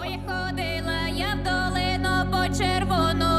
Ой, ходила я в долину по червону.